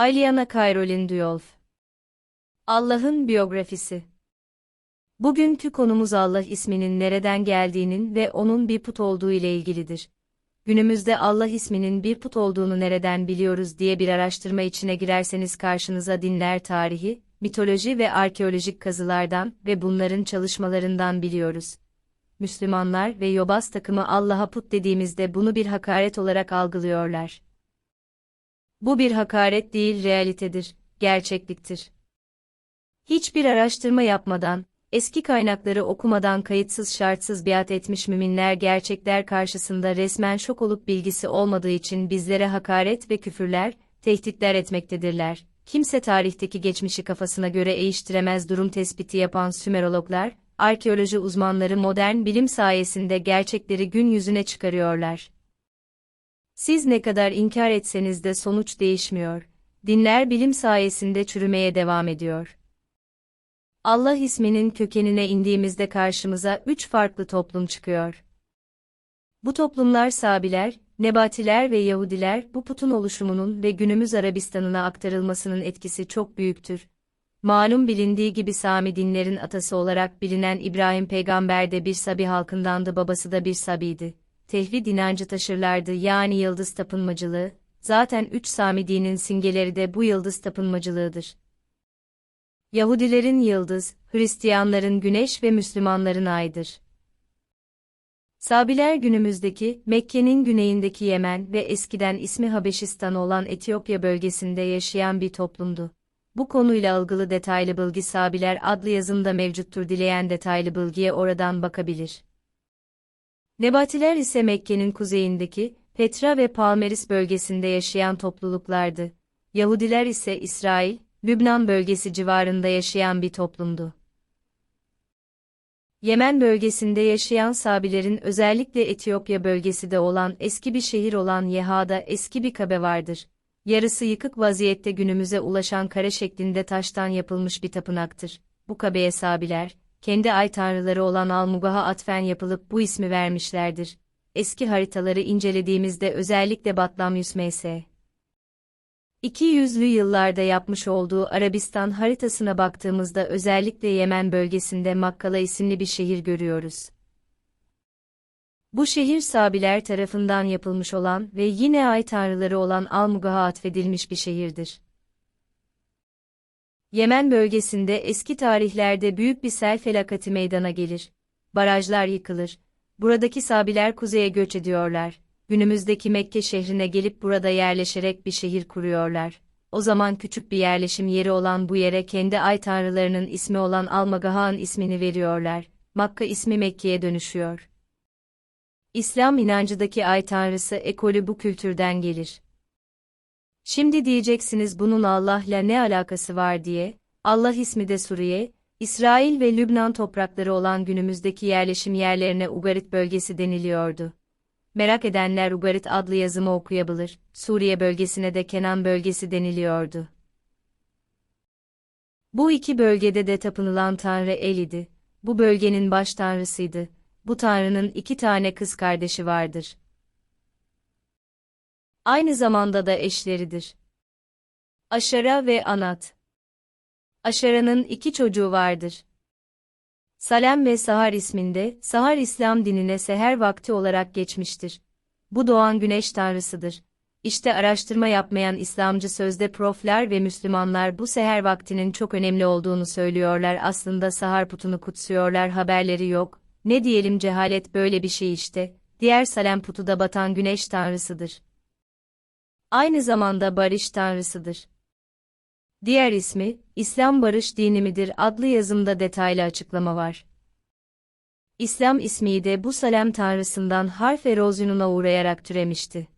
Ailiana Caroline Duyolf Allah'ın biyografisi Bugünkü konumuz Allah isminin nereden geldiğinin ve onun bir put olduğu ile ilgilidir. Günümüzde Allah isminin bir put olduğunu nereden biliyoruz diye bir araştırma içine girerseniz karşınıza dinler tarihi, mitoloji ve arkeolojik kazılardan ve bunların çalışmalarından biliyoruz. Müslümanlar ve yobaz takımı Allah'a put dediğimizde bunu bir hakaret olarak algılıyorlar. Bu bir hakaret değil realitedir, gerçekliktir. Hiçbir araştırma yapmadan, eski kaynakları okumadan kayıtsız şartsız biat etmiş müminler gerçekler karşısında resmen şok olup bilgisi olmadığı için bizlere hakaret ve küfürler, tehditler etmektedirler. Kimse tarihteki geçmişi kafasına göre eğiştiremez durum tespiti yapan Sümerologlar, arkeoloji uzmanları modern bilim sayesinde gerçekleri gün yüzüne çıkarıyorlar. Siz ne kadar inkar etseniz de sonuç değişmiyor. Dinler bilim sayesinde çürümeye devam ediyor. Allah isminin kökenine indiğimizde karşımıza üç farklı toplum çıkıyor. Bu toplumlar Sabiler, Nebatiler ve Yahudiler bu putun oluşumunun ve günümüz Arabistan'ına aktarılmasının etkisi çok büyüktür. Malum bilindiği gibi Sami dinlerin atası olarak bilinen İbrahim peygamber de bir Sabi halkındandı babası da bir Sabi'ydi. Tehvid inancı taşırlardı yani yıldız tapınmacılığı, zaten üç Sami dinin simgeleri de bu yıldız tapınmacılığıdır. Yahudilerin yıldız, Hristiyanların güneş ve Müslümanların aydır. Sabiler günümüzdeki, Mekke'nin güneyindeki Yemen ve eskiden ismi Habeşistan olan Etiyopya bölgesinde yaşayan bir toplumdu. Bu konuyla ilgili detaylı bilgi Sabiler adlı yazımda mevcuttur dileyen detaylı bilgiye oradan bakabilir. Nebatiler ise Mekke'nin kuzeyindeki, Petra ve Palmeris bölgesinde yaşayan topluluklardı. Yahudiler ise İsrail, Lübnan bölgesi civarında yaşayan bir toplumdu. Yemen bölgesinde yaşayan Sabilerin özellikle Etiyopya bölgesi de olan eski bir şehir olan Yeha'da eski bir kabe vardır. Yarısı yıkık vaziyette günümüze ulaşan kare şeklinde taştan yapılmış bir tapınaktır. Bu kabeye Sabiler, kendi ay tanrıları olan Almugah'a atfen yapılıp bu ismi vermişlerdir. Eski haritaları incelediğimizde özellikle Batlamyus M.S. 200'lü yıllarda yapmış olduğu Arabistan haritasına baktığımızda özellikle Yemen bölgesinde Makkala isimli bir şehir görüyoruz. Bu şehir Sabiler tarafından yapılmış olan ve yine ay tanrıları olan Almugah'a atfedilmiş bir şehirdir. Yemen bölgesinde eski tarihlerde büyük bir sel felakati meydana gelir. Barajlar yıkılır. Buradaki Sabiler kuzeye göç ediyorlar günümüzdeki Mekke şehrine gelip burada yerleşerek bir şehir kuruyorlar. O zaman küçük bir yerleşim yeri olan bu yere kendi ay tanrılarının ismi olan Almagahan ismini veriyorlar. Makka ismi Mekke'ye dönüşüyor. İslam inancıdaki ay tanrısı ekolü bu kültürden gelir. Şimdi diyeceksiniz bunun Allah'la ne alakası var diye, Allah ismi de Suriye, İsrail ve Lübnan toprakları olan günümüzdeki yerleşim yerlerine Ugarit bölgesi deniliyordu. Merak edenler Ugarit adlı yazımı okuyabilir, Suriye bölgesine de Kenan bölgesi deniliyordu. Bu iki bölgede de tapınılan tanrı El idi. Bu bölgenin baş tanrısıydı. Bu tanrının iki tane kız kardeşi vardır. Aynı zamanda da eşleridir. Aşara ve Anat. Aşara'nın iki çocuğu vardır. Salem ve Sahar isminde, Sahar İslam dinine seher vakti olarak geçmiştir. Bu doğan güneş tanrısıdır. İşte araştırma yapmayan İslamcı sözde proflar ve Müslümanlar bu seher vaktinin çok önemli olduğunu söylüyorlar aslında sahar putunu kutsuyorlar haberleri yok. Ne diyelim cehalet böyle bir şey işte. Diğer Salem putu da batan güneş tanrısıdır. Aynı zamanda barış tanrısıdır. Diğer ismi, İslam barış dini midir adlı yazımda detaylı açıklama var. İslam ismi de bu Salem tanrısından harf erozyonuna uğrayarak türemişti.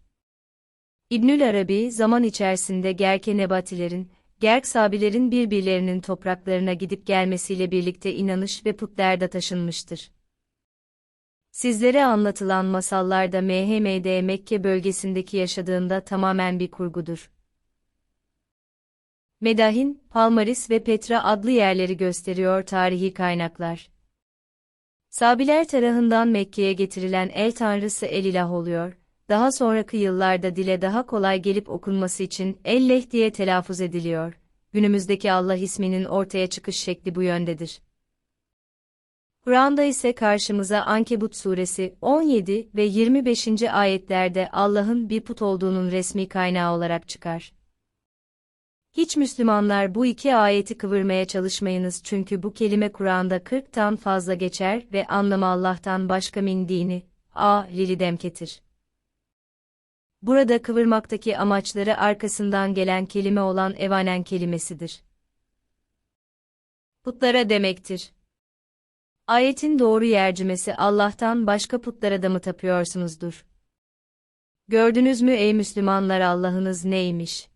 İbnül Arabi, zaman içerisinde Gerke Nebatilerin, Gerk Sabilerin birbirlerinin topraklarına gidip gelmesiyle birlikte inanış ve putlarda taşınmıştır. Sizlere anlatılan masallarda MHMD Mekke bölgesindeki yaşadığında tamamen bir kurgudur. Medahin, Palmaris ve Petra adlı yerleri gösteriyor tarihi kaynaklar. Sabiler tarafından Mekke'ye getirilen el tanrısı El ilah oluyor, daha sonraki yıllarda dile daha kolay gelip okunması için elleh diye telaffuz ediliyor. Günümüzdeki Allah isminin ortaya çıkış şekli bu yöndedir. Kur'an'da ise karşımıza Ankebut suresi 17 ve 25. ayetlerde Allah'ın bir put olduğunun resmi kaynağı olarak çıkar. Hiç Müslümanlar bu iki ayeti kıvırmaya çalışmayınız çünkü bu kelime Kur'an'da 40'tan fazla geçer ve anlamı Allah'tan başka min dini, a, lili demketir. Burada kıvırmaktaki amaçları arkasından gelen kelime olan evanen kelimesidir. Putlara demektir. Ayetin doğru yercimesi Allah'tan başka putlara da mı tapıyorsunuzdur? Gördünüz mü ey Müslümanlar Allah'ınız neymiş?